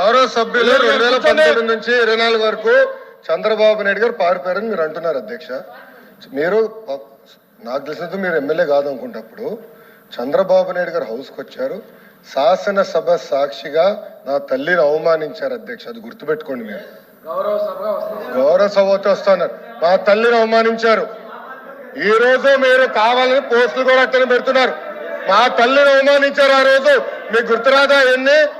గౌరవ సభ్యులు రెండు వేల. పంతొమ్మిది నుంచి ఇరవై నాలుగు వరకు చంద్రబాబు నాయుడు గారు పారిపోయారని మీరు అంటున్నారు అధ్యక్ష. మీరు నాకు తెలిసినంత మీరు ఎమ్మెల్యే కాదనుకుంటప్పుడు చంద్రబాబు నాయుడు గారు హౌస్కి వచ్చారు. శాసనసభ సాక్షిగా నా తల్లిని అవమానించారు అధ్యక్ష. అది గుర్తుపెట్టుకోండి మీరు. గౌరవ సభతో వస్తున్నారు. మా తల్లిని అవమానించారు. ఈ రోజు మీరు కావాలని పోస్టులు కూడా అట్టని పెడుతున్నారు. మా తల్లిని అవమానించారు ఆ రోజు. మీకు గుర్తురాదా ఎన్ని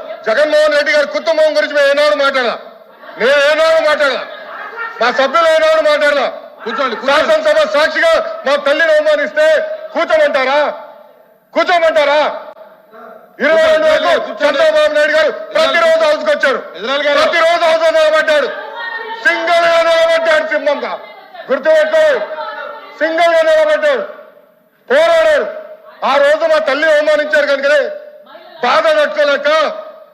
జగన్మోహన్ రెడ్డి గారి కుటుంబం గురించి మేము ఏనాడు మాట్లాడాల. నేను ఏనాడు మాట్లాడాల. మా సభ్యులు ఏనాడు మాట్లాడాల. కూర్చోండి శాసనసభ సాక్షిగా మా తల్లిని అవమానిస్తే కూర్చోమంటారా? కూర్చోమంటారా? ఇరవై రెండు వరకు చంద్రబాబు నాయుడు గారు ప్రతిరోజు హౌస్కి వచ్చారు. ప్రతిరోజు హౌస్ నిలబడ్డాడు. సింగిల్గా నిలబడ్డాడు సింహంగా. గుర్తుపెట్టుకో సింగిల్గా నిలబడ్డాడు. పోరాడాడు. ఆ రోజు మా తల్లి అవమానించారు కనుకనే బాధ తట్టుకోలేక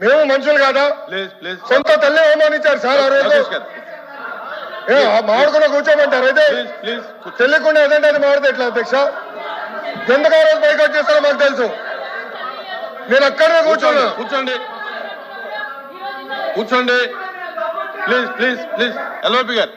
మేము మనుషులు కాదా? సొంత తల్లి అవమానించారు సార్ ఆ రోజు. మాడుకున్న కూర్చోమంటారు. అయితే తెలియకుండా ఏదంటే అది మాడితే ఎట్లా అధ్యక్ష? ఎందుకు ఆ రోజు బైకౌట్ చేస్తారో మాకు తెలుసు. నేను అక్కడే కూర్చోండి కూర్చున్నా. కూర్చోండి. కూర్చోండి. Please please please. ఎల్ఓపి గారు.